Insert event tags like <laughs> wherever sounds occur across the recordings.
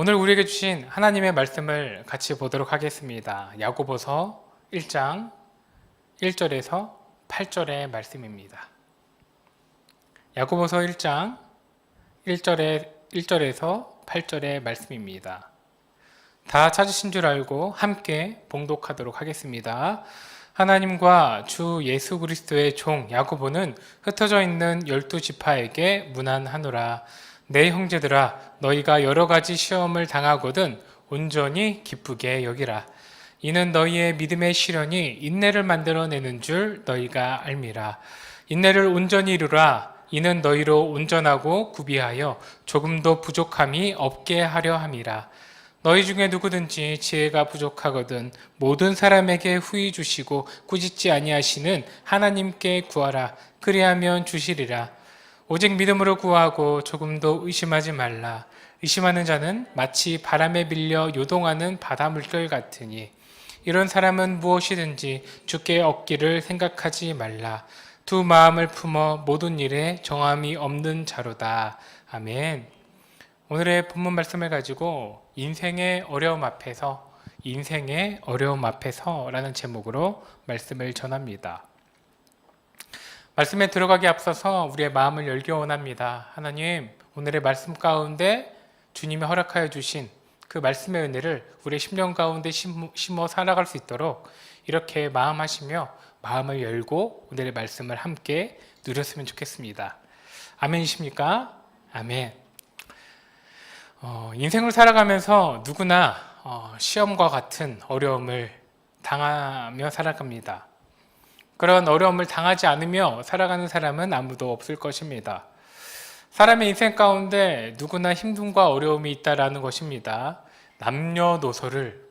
오늘 우리에게 주신 하나님의 말씀을 같이 보도록 하겠습니다. 야고보서 1장 1절에서 8절의 말씀입니다. 야고보서 1장 1절에 1절에서 8절의 말씀입니다. 다 찾으신 줄 알고 함께 봉독하도록 하겠습니다. 하나님과 주 예수 그리스도의 종 야고보는 흩어져 있는 열두 지파에게 문안하노라. 내 형제들아 너희가 여러 가지 시험을 당하거든 온전히 기쁘게 여기라. 이는 너희의 믿음의 시련이 인내를 만들어내는 줄 너희가 알미라. 인내를 온전히 이루라. 이는 너희로 온전하고 구비하여 조금도 부족함이 없게 하려 함이라. 너희 중에 누구든지 지혜가 부족하거든 모든 사람에게 후히 주시고 꾸짖지 아니하시는 하나님께 구하라 그리하면 주시리라 오직 믿음으로 구하고 조금도 의심하지 말라. 의심하는 자는 마치 바람에 빌려 요동하는 바다 물결 같으니 이런 사람은 무엇이든지 주께 얻기를 생각하지 말라. 두 마음을 품어 모든 일에 정함이 없는 자로다. 아멘. 오늘의 본문 말씀을 가지고 인생의 어려움 앞에서 인생의 어려움 앞에서라는 제목으로 말씀을 전합니다. 말씀에 들어가기 앞서서 우리의 마음을 열기 원합니다. 하나님, 오늘의 말씀 가운데 주님이 허락하여 주신 그 말씀의 은혜를 우리의 심령 가운데 심어 살아갈 수 있도록 이렇게 마음 하시며 마음을 열고 오늘의 말씀을 함께 누렸으면 좋겠습니다. 아멘이십니까? 아멘. 어, 인생을 살아가면서 누구나 어, 시험과 같은 어려움을 당하며 살아갑니다. 그런 어려움을 당하지 않으며 살아가는 사람은 아무도 없을 것입니다. 사람의 인생 가운데 누구나 힘듦과 어려움이 있다라는 것입니다. 남녀노소를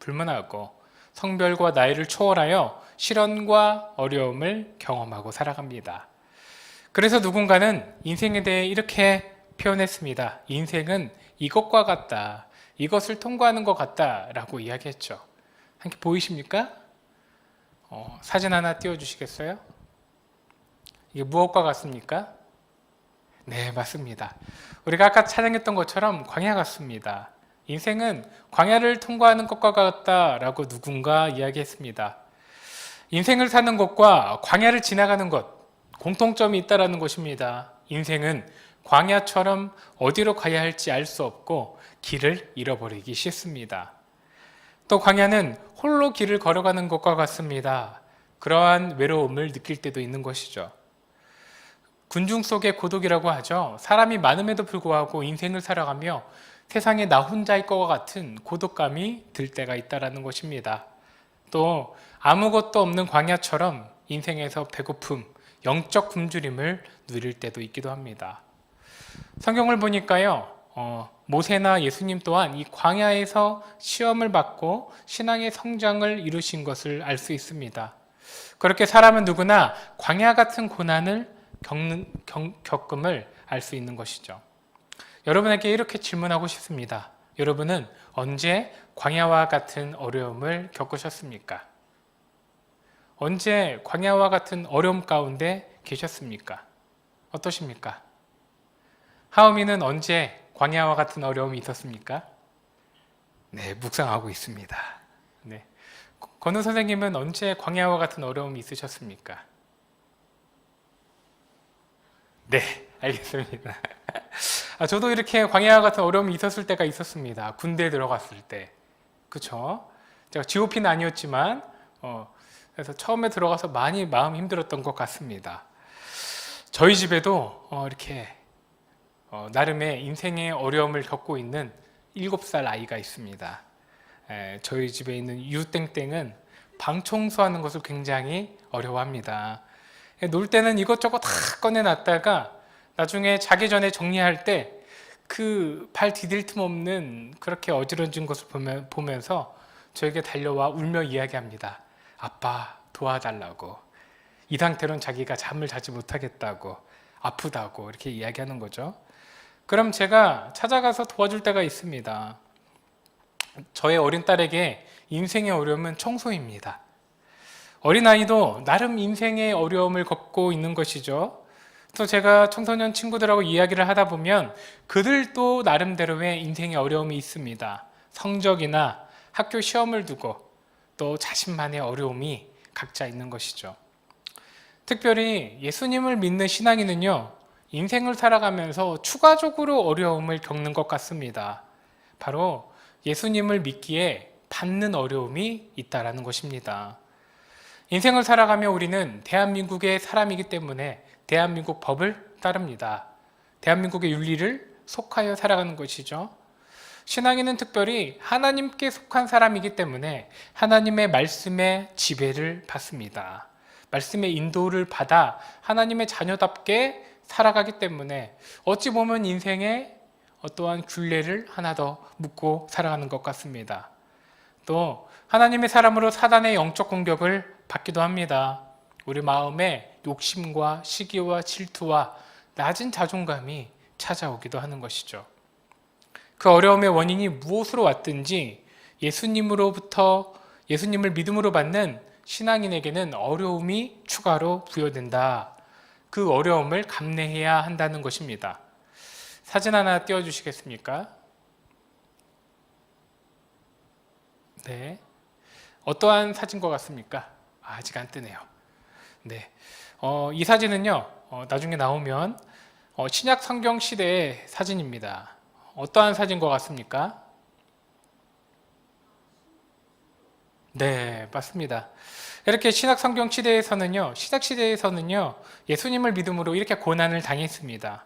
불문하고 성별과 나이를 초월하여 시련과 어려움을 경험하고 살아갑니다. 그래서 누군가는 인생에 대해 이렇게 표현했습니다. 인생은 이것과 같다. 이것을 통과하는 것 같다 라고 이야기했죠. 함께 보이십니까? 어, 사진 하나 띄워주시겠어요? 이게 무엇과 같습니까? 네, 맞습니다. 우리가 아까 찬양했던 것처럼 광야 같습니다. 인생은 광야를 통과하는 것과 같다라고 누군가 이야기했습니다. 인생을 사는 것과 광야를 지나가는 것 공통점이 있다라는 것입니다. 인생은 광야처럼 어디로 가야 할지 알 수 없고 길을 잃어버리기 쉽습니다. 또 광야는 홀로 길을 걸어가는 것과 같습니다. 그러한 외로움을 느낄 때도 있는 것이죠. 군중 속의 고독이라고 하죠. 사람이 많음에도 불구하고 인생을 살아가며 세상에 나 혼자일 것과 같은 고독감이 들 때가 있다라는 것입니다. 또 아무것도 없는 광야처럼 인생에서 배고픔, 영적 굶주림을 누릴 때도 있기도 합니다. 성경을 보니까요, 어, 모세나 예수님 또한 이 광야에서 시험을 받고 신앙의 성장을 이루신 것을 알 수 있습니다. 그렇게 사람은 누구나 광야 같은 고난을 겪는, 겪, 음을 알 수 있는 것이죠. 여러분에게 이렇게 질문하고 싶습니다. 여러분은 언제 광야와 같은 어려움을 겪으셨습니까? 언제 광야와 같은 어려움 가운데 계셨습니까? 어떠십니까? 하음이는 언제 광야와 같은 어려움이 있었습니까? 네, 묵상하고 있습니다. 네. 건우 선생님은 언제 광야와 같은 어려움이 있으셨습니까? 네, 알겠습니다. <laughs> 아, 저도 이렇게 광야와 같은 어려움이 있었을 때가 있었습니다. 군대에 들어갔을 때. 그쵸? 제가 GOP는 아니었지만, 어, 그래서 처음에 들어가서 많이 마음 힘들었던 것 같습니다. 저희 집에도 어, 이렇게 어, 나름의 인생의 어려움을 겪고 있는 7살 아이가 있습니다. 에, 저희 집에 있는 유땡땡은 방 청소하는 것을 굉장히 어려워합니다. 에, 놀 때는 이것저것 다 꺼내놨다가 나중에 자기 전에 정리할 때 그 발 디딜 틈 없는 그렇게 어지러진 것을 보면, 서 저에게 달려와 울며 이야기합니다. 아빠 도와달라고. 이 상태로는 자기가 잠을 자지 못하겠다고 아프다고 이렇게 이야기하는 거죠. 그럼 제가 찾아가서 도와줄 때가 있습니다. 저의 어린 딸에게 인생의 어려움은 청소입니다. 어린아이도 나름 인생의 어려움을 겪고 있는 것이죠. 또 제가 청소년 친구들하고 이야기를 하다 보면 그들도 나름대로의 인생의 어려움이 있습니다. 성적이나 학교 시험을 두고 또 자신만의 어려움이 각자 있는 것이죠. 특별히 예수님을 믿는 신앙인은요, 인생을 살아가면서 추가적으로 어려움을 겪는 것 같습니다. 바로 예수님을 믿기에 받는 어려움이 있다라는 것입니다. 인생을 살아가며 우리는 대한민국의 사람이기 때문에 대한민국 법을 따릅니다. 대한민국의 윤리를 속하여 살아가는 것이죠. 신앙인은 특별히 하나님께 속한 사람이기 때문에 하나님의 말씀의 지배를 받습니다. 말씀의 인도를 받아 하나님의 자녀답게 살아가기 때문에 어찌 보면 인생에 어떠한 균례를 하나 더 묻고 살아가는 것 같습니다. 또 하나님의 사람으로 사단의 영적 공격을 받기도 합니다. 우리 마음에 욕심과 시기와 질투와 낮은 자존감이 찾아오기도 하는 것이죠. 그 어려움의 원인이 무엇으로 왔든지 예수님으로부터 예수님을 믿음으로 받는 신앙인에게는 어려움이 추가로 부여된다. 그 어려움을 감내해야 한다는 것입니다. 사진 하나 띄워주시겠습니까? 네. 어떠한 사진과 같습니까? 아, 아직 안 뜨네요. 네. 어, 이 사진은요, 어, 나중에 나오면 어, 신약 성경 시대의 사진입니다. 어떠한 사진과 같습니까? 네, 맞습니다. 이렇게 신약 성경 시대에서는요, 신약 시대에서는요, 예수님을 믿음으로 이렇게 고난을 당했습니다.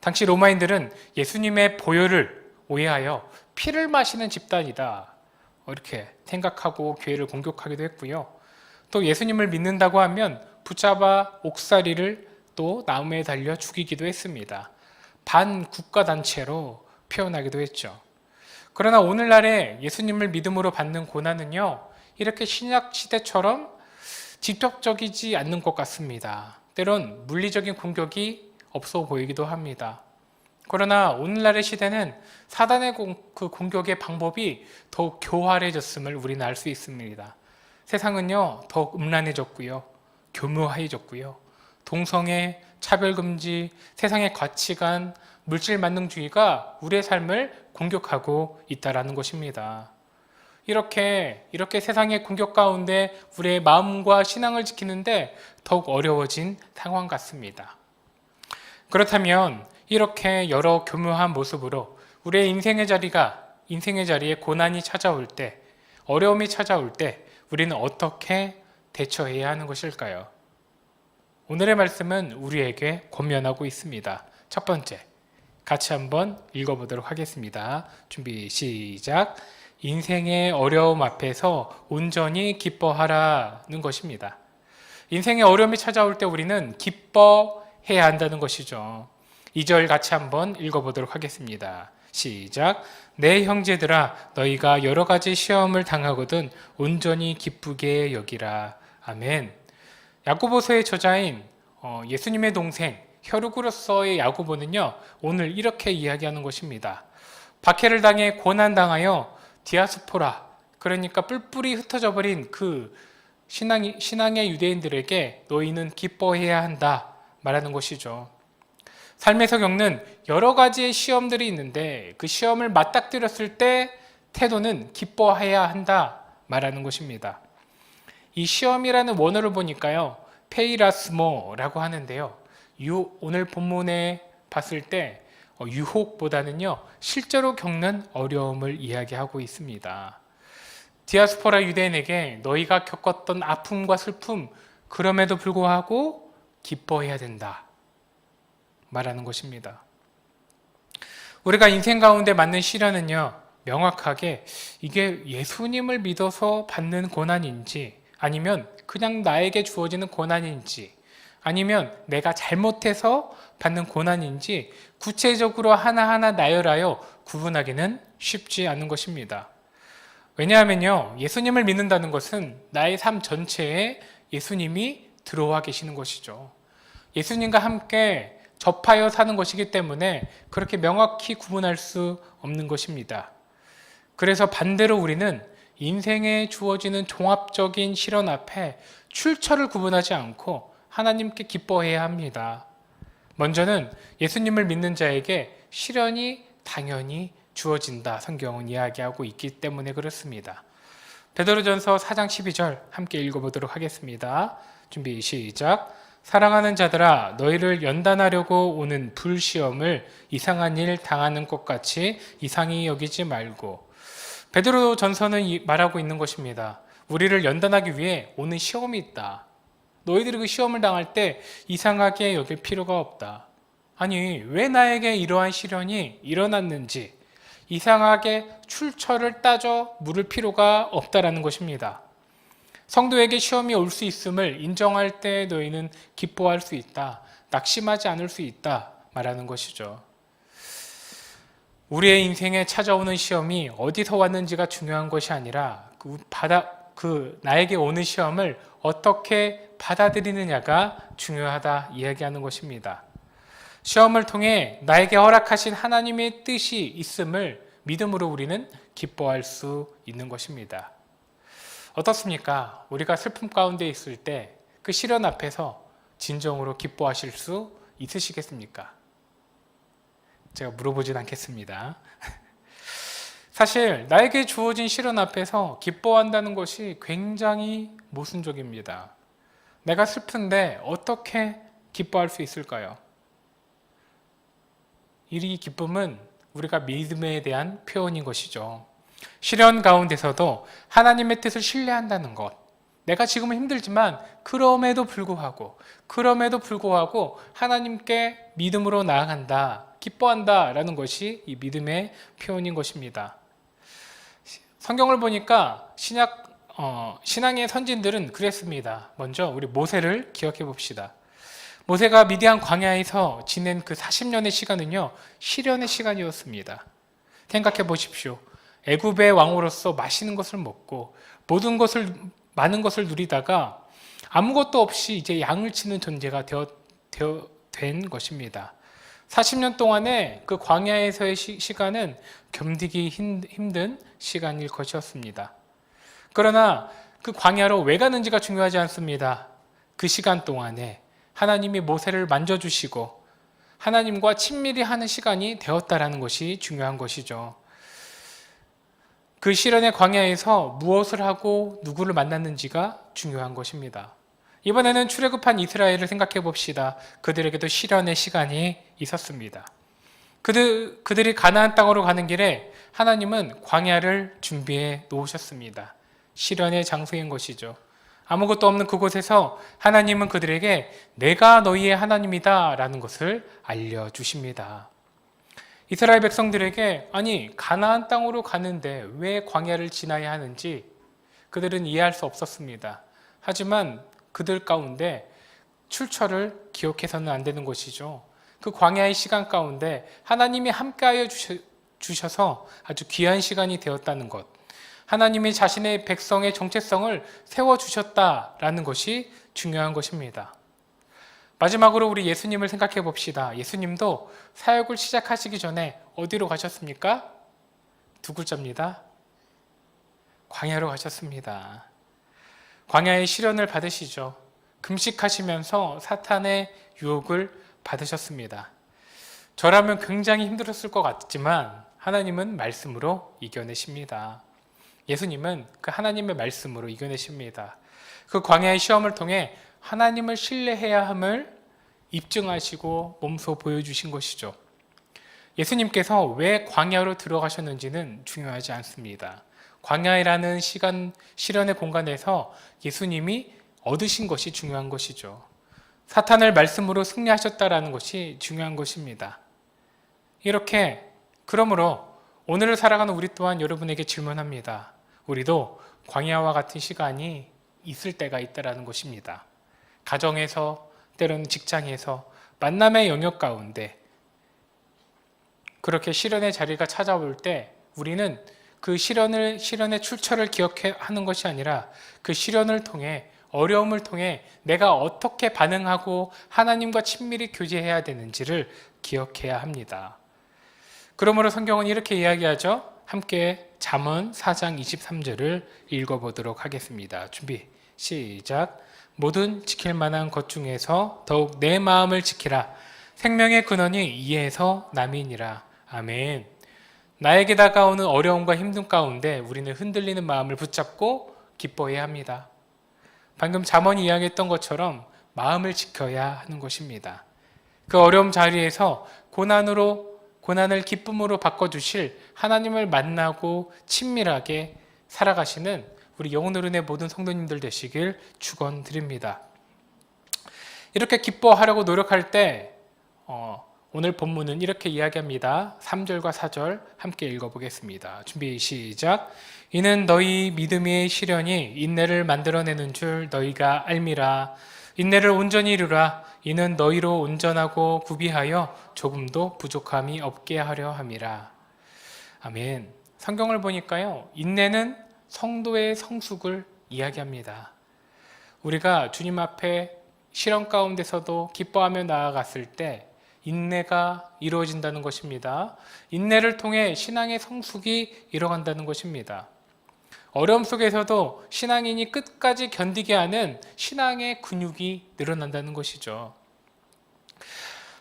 당시 로마인들은 예수님의 보혈을 오해하여 피를 마시는 집단이다. 이렇게 생각하고 교회를 공격하기도 했고요. 또 예수님을 믿는다고 하면 붙잡아 옥살이를 또 나무에 달려 죽이기도 했습니다. 반 국가 단체로 표현하기도 했죠. 그러나 오늘날에 예수님을 믿음으로 받는 고난은요, 이렇게 신약 시대처럼 직접적이지 않는 것 같습니다. 때론 물리적인 공격이 없어 보이기도 합니다. 그러나 오늘날의 시대는 사단의 공, 그 공격의 방법이 더욱 교활해졌음을 우리는 알 수 있습니다. 세상은요, 더욱 음란해졌고요, 교묘해졌고요, 동성애, 차별금지, 세상의 가치관, 물질 만능주의가 우리의 삶을 공격하고 있다라는 것입니다. 이렇게 이렇게 세상의 공격 가운데 우리의 마음과 신앙을 지키는데 더욱 어려워진 상황 같습니다. 그렇다면 이렇게 여러 교묘한 모습으로 우리의 인생의 자리가 인생의 자리에 고난이 찾아올 때 어려움이 찾아올 때 우리는 어떻게 대처해야 하는 것일까요? 오늘의 말씀은 우리에게 권면하고 있습니다. 첫 번째, 같이 한번 읽어보도록 하겠습니다. 준비 시작. 인생의 어려움 앞에서 온전히 기뻐하라는 것입니다. 인생의 어려움이 찾아올 때 우리는 기뻐해야 한다는 것이죠. 2절 같이 한번 읽어보도록 하겠습니다. 시작. 내 형제들아, 너희가 여러 가지 시험을 당하거든 온전히 기쁘게 여기라. 아멘. 야고보서의 저자인 어, 예수님의 동생 혈육으로서의 야고보는요 오늘 이렇게 이야기하는 것입니다. 박해를 당해 고난 당하여 디아스포라 그러니까 뿔뿔이 흩어져 버린 그 신앙, 신앙의 유대인들에게 너희는 기뻐해야 한다 말하는 것이죠. 삶에서 겪는 여러 가지의 시험들이 있는데 그 시험을 맞닥뜨렸을 때 태도는 기뻐해야 한다 말하는 것입니다. 이 시험이라는 원어를 보니까요. 페이라스모라고 하는데요. 유, 오늘 본문에 봤을 때 어, 유혹보다는요. 실제로 겪는 어려움을 이야기하고 있습니다. 디아스포라 유대인에게 너희가 겪었던 아픔과 슬픔 그럼에도 불구하고 기뻐해야 된다. 말하는 것입니다. 우리가 인생 가운데 맞는 시련은요, 명확하게 이게 예수님을 믿어서 받는 고난인지, 아니면 그냥 나에게 주어지는 고난인지, 아니면 내가 잘못해서 받는 고난인지 구체적으로 하나하나 나열하여 구분하기는 쉽지 않은 것입니다. 왜냐하면요, 예수님을 믿는다는 것은 나의 삶 전체에 예수님이 들어와 계시는 것이죠. 예수님과 함께 접하여 사는 것이기 때문에 그렇게 명확히 구분할 수 없는 것입니다. 그래서 반대로 우리는 인생에 주어지는 종합적인 실현 앞에 출처를 구분하지 않고 하나님께 기뻐해야 합니다. 먼저는 예수님을 믿는 자에게 시련이 당연히 주어진다. 성경은 이야기하고 있기 때문에 그렇습니다. 베드로전서 4장 12절 함께 읽어보도록 하겠습니다. 준비 시작. 사랑하는 자들아 너희를 연단하려고 오는 불시험을 이상한 일 당하는 것 같이 이상히 여기지 말고 베드로 전서는 이- 말하고 있는 것입니다. 우리를 연단하기 위해 오는 시험이 있다. 너희들이 그 시험을 당할 때 이상하게 여길 필요가 없다. 아니, 왜 나에게 이러한 시련이 일어났는지 이상하게 출처를 따져 물을 필요가 없다라는 것입니다. 성도에게 시험이 올 수 있음을 인정할 때 너희는 기뻐할 수 있다. 낙심하지 않을 수 있다. 말하는 것이죠. 우리의 인생에 찾아오는 시험이 어디서 왔는지가 중요한 것이 아니라 그 받아 그 나에게 오는 시험을 어떻게 받아들이느냐가 중요하다 이야기하는 것입니다. 시험을 통해 나에게 허락하신 하나님의 뜻이 있음을 믿음으로 우리는 기뻐할 수 있는 것입니다. 어떻습니까? 우리가 슬픔 가운데 있을 때 그 시련 앞에서 진정으로 기뻐하실 수 있으시겠습니까? 제가 물어보진 않겠습니다. <laughs> 사실 나에게 주어진 시련 앞에서 기뻐한다는 것이 굉장히 모순적입니다. 내가 슬픈데 어떻게 기뻐할 수 있을까요? 이 기쁨은 우리가 믿음에 대한 표현인 것이죠. 시련 가운데서도 하나님의 뜻을 신뢰한다는 것. 내가 지금은 힘들지만 그럼에도 불구하고 그럼에도 불구하고 하나님께 믿음으로 나아간다. 기뻐한다라는 것이 이 믿음의 표현인 것입니다. 성경을 보니까 신약 어, 신앙의 선진들은 그랬습니다. 먼저 우리 모세를 기억해 봅시다. 모세가 미디안 광야에서 지낸 그 40년의 시간은요 시련의 시간이었습니다. 생각해 보십시오. 애굽의 왕으로서 맛있는 것을 먹고 모든 것을 많은 것을 누리다가 아무것도 없이 이제 양을 치는 존재가 되어, 되어 된 것입니다. 40년 동안의 그 광야에서의 시, 시간은 견디기 힘, 힘든 시간일 것이었습니다. 그러나 그 광야로 왜 가는지가 중요하지 않습니다. 그 시간 동안에 하나님이 모세를 만져주시고 하나님과 친밀히 하는 시간이 되었다라는 것이 중요한 것이죠. 그 시련의 광야에서 무엇을 하고 누구를 만났는지가 중요한 것입니다. 이번에는 출애굽한 이스라엘을 생각해 봅시다. 그들에게도 시련의 시간이 있었습니다. 그들, 그들이 가나안 땅으로 가는 길에 하나님은 광야를 준비해 놓으셨습니다. 시련의 장소인 것이죠. 아무것도 없는 그곳에서 하나님은 그들에게 내가 너희의 하나님이다 라는 것을 알려주십니다. 이스라엘 백성들에게 아니 가나안 땅으로 가는데 왜 광야를 지나야 하는지 그들은 이해할 수 없었습니다. 하지만 그들 가운데 출처를 기억해서는 안 되는 것이죠. 그 광야의 시간 가운데 하나님이 함께하여 주셔서 아주 귀한 시간이 되었다는 것. 하나님이 자신의 백성의 정체성을 세워주셨다라는 것이 중요한 것입니다. 마지막으로 우리 예수님을 생각해 봅시다. 예수님도 사역을 시작하시기 전에 어디로 가셨습니까? 두 글자입니다. 광야로 가셨습니다. 광야의 시련을 받으시죠. 금식하시면서 사탄의 유혹을 받으셨습니다. 저라면 굉장히 힘들었을 것 같지만 하나님은 말씀으로 이겨내십니다. 예수님은 그 하나님의 말씀으로 이겨내십니다. 그 광야의 시험을 통해 하나님을 신뢰해야 함을 입증하시고 몸소 보여주신 것이죠. 예수님께서 왜 광야로 들어가셨는지는 중요하지 않습니다. 광야라는 시간, 시련의 공간에서 예수님이 얻으신 것이 중요한 것이죠. 사탄을 말씀으로 승리하셨다라는 것이 중요한 것입니다. 이렇게, 그러므로 오늘을 살아가는 우리 또한 여러분에게 질문합니다. 우리도 광야와 같은 시간이 있을 때가 있다라는 것입니다. 가정에서, 때로는 직장에서, 만남의 영역 가운데, 그렇게 시련의 자리가 찾아올 때 우리는 그 시련을 시련의 출처를 기억하는 것이 아니라 그 시련을 통해 어려움을 통해 내가 어떻게 반응하고 하나님과 친밀히 교제해야 되는지를 기억해야 합니다. 그러므로 성경은 이렇게 이야기하죠. 함께 잠언 4장 23절을 읽어 보도록 하겠습니다. 준비. 시작. 모든 지킬 만한 것 중에서 더욱 내 마음을 지키라. 생명의 근원이 이에서 남이니라. 아멘. 나에게 다가오는 어려움과 힘든 가운데 우리는 흔들리는 마음을 붙잡고 기뻐해야 합니다. 방금 잠언이 이야기했던 것처럼 마음을 지켜야 하는 것입니다. 그 어려움 자리에서 고난으로 고난을 기쁨으로 바꿔 주실 하나님을 만나고 친밀하게 살아가시는 우리 영혼으로의 모든 성도님들 되시길 축원드립니다. 이렇게 기뻐하려고 노력할 때 어, 오늘 본문은 이렇게 이야기합니다. 3절과 4절 함께 읽어보겠습니다. 준비 시작. 이는 너희 믿음의 시련이 인내를 만들어내는 줄 너희가 알미라. 인내를 온전히 이루라. 이는 너희로 온전하고 구비하여 조금도 부족함이 없게 하려 함이라. 아멘. 성경을 보니까요. 인내는 성도의 성숙을 이야기합니다. 우리가 주님 앞에 시련 가운데서도 기뻐하며 나아갔을 때 인내가 이루어진다는 것입니다. 인내를 통해 신앙의 성숙이 이뤄간다는 것입니다. 어려움 속에서도 신앙인이 끝까지 견디게 하는 신앙의 근육이 늘어난다는 것이죠.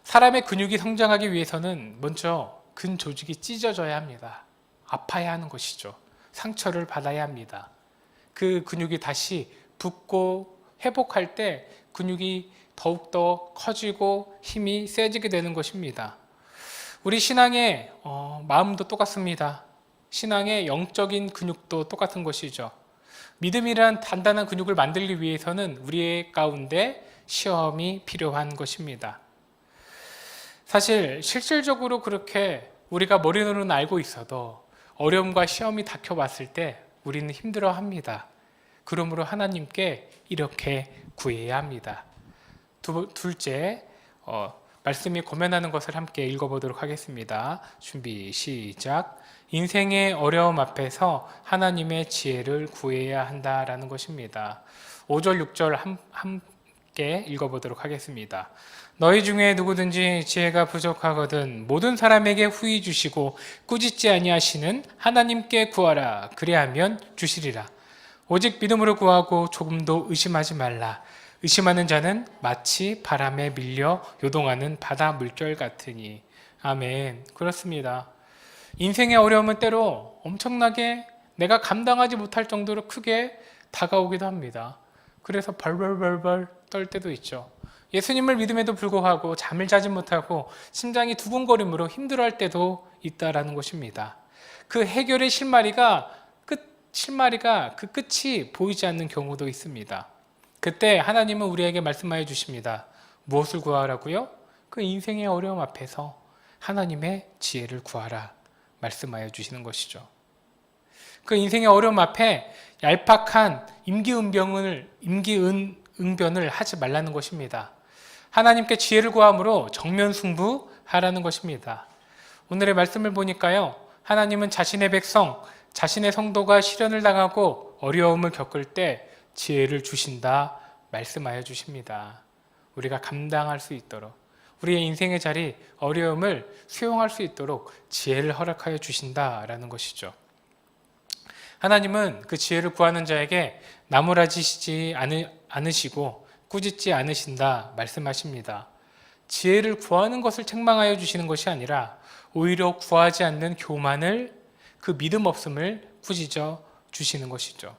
사람의 근육이 성장하기 위해서는 먼저 근 조직이 찢어져야 합니다. 아파야 하는 것이죠. 상처를 받아야 합니다. 그 근육이 다시 붓고 회복할 때 근육이 더욱더 커지고 힘이 세지게 되는 것입니다. 우리 신앙의 어, 마음도 똑같습니다. 신앙의 영적인 근육도 똑같은 것이죠. 믿음이란 단단한 근육을 만들기 위해서는 우리의 가운데 시험이 필요한 것입니다. 사실 실질적으로 그렇게 우리가 머리로는 알고 있어도 어려움과 시험이 닥쳐왔을 때 우리는 힘들어 합니다. 그러므로 하나님께 이렇게 구해야 합니다. 두, 둘째, 어, 말씀이 고면하는 것을 함께 읽어보도록 하겠습니다. 준비 시작. 인생의 어려움 앞에서 하나님의 지혜를 구해야 한다라는 것입니다. 5절, 6절 함, 함께 읽어보도록 하겠습니다. 너희 중에 누구든지 지혜가 부족하거든 모든 사람에게 후히 주시고 꾸짖지 아니하시는 하나님께 구하라 그리하면 주시리라. 오직 믿음으로 구하고 조금도 의심하지 말라. 의심하는 자는 마치 바람에 밀려 요동하는 바다 물결 같으니. 아멘. 그렇습니다. 인생의 어려움은 때로 엄청나게 내가 감당하지 못할 정도로 크게 다가오기도 합니다. 그래서 벌벌벌벌 떨 때도 있죠. 예수님을 믿음에도 불구하고 잠을 자지 못하고 심장이 두근거림으로 힘들어할 때도 있다라는 것입니다. 그 해결의 실마리가 끝 실마리가 그 끝이 보이지 않는 경우도 있습니다. 그때 하나님은 우리에게 말씀하여 주십니다. 무엇을 구하라고요? 그 인생의 어려움 앞에서 하나님의 지혜를 구하라 말씀하여 주시는 것이죠. 그 인생의 어려움 앞에 얄팍한 임기응변을 임기응변을 하지 말라는 것입니다. 하나님께 지혜를 구함으로 정면 승부하라는 것입니다. 오늘의 말씀을 보니까요. 하나님은 자신의 백성, 자신의 성도가 시련을 당하고 어려움을 겪을 때 지혜를 주신다 말씀하여 주십니다. 우리가 감당할 수 있도록 우리의 인생의 자리 어려움을 수용할 수 있도록 지혜를 허락하여 주신다라는 것이죠. 하나님은 그 지혜를 구하는 자에게 나무라지시지 않으시고 꾸짖지 않으신다 말씀하십니다. 지혜를 구하는 것을 책망하여 주시는 것이 아니라 오히려 구하지 않는 교만을 그 믿음 없음을 꾸짖어 주시는 것이죠.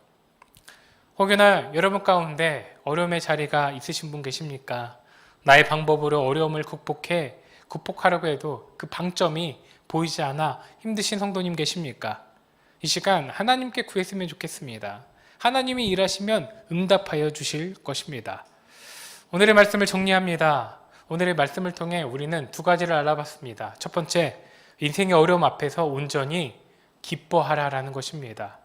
혹여나 여러분 가운데 어려움의 자리가 있으신 분 계십니까? 나의 방법으로 어려움을 극복해 극복하려고 해도 그 방점이 보이지 않아 힘드신 성도님 계십니까? 이 시간 하나님께 구했으면 좋겠습니다. 하나님이 일하시면 응답하여 주실 것입니다. 오늘의 말씀을 정리합니다. 오늘의 말씀을 통해 우리는 두 가지를 알아봤습니다. 첫 번째, 인생의 어려움 앞에서 온전히 기뻐하라라는 것입니다.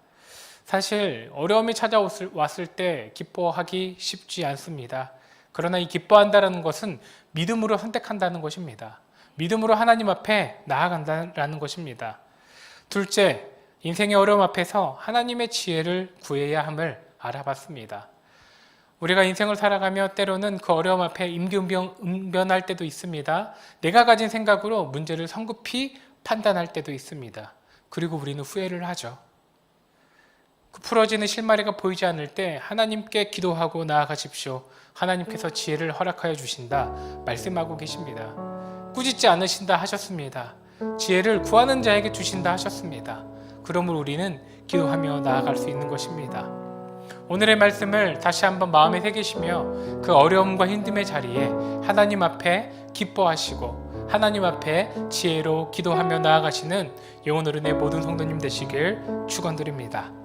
사실 어려움이 찾아왔을 때 기뻐하기 쉽지 않습니다. 그러나 이 기뻐한다라는 것은 믿음으로 선택한다는 것입니다. 믿음으로 하나님 앞에 나아간다라는 것입니다. 둘째, 인생의 어려움 앞에서 하나님의 지혜를 구해야 함을 알아봤습니다. 우리가 인생을 살아가며 때로는 그 어려움 앞에 임기응변할 때도 있습니다. 내가 가진 생각으로 문제를 성급히 판단할 때도 있습니다. 그리고 우리는 후회를 하죠. 그 풀어지는 실마리가 보이지 않을 때 하나님께 기도하고 나아가십시오. 하나님께서 지혜를 허락하여 주신다 말씀하고 계십니다. 꾸짖지 않으신다 하셨습니다. 지혜를 구하는 자에게 주신다 하셨습니다. 그러므로 우리는 기도하며 나아갈 수 있는 것입니다. 오늘의 말씀을 다시 한번 마음에 새기시며 그 어려움과 힘듦의 자리에 하나님 앞에 기뻐하시고 하나님 앞에 지혜로 기도하며 나아가시는 영혼 어른의 모든 성도님 되시길 축원드립니다.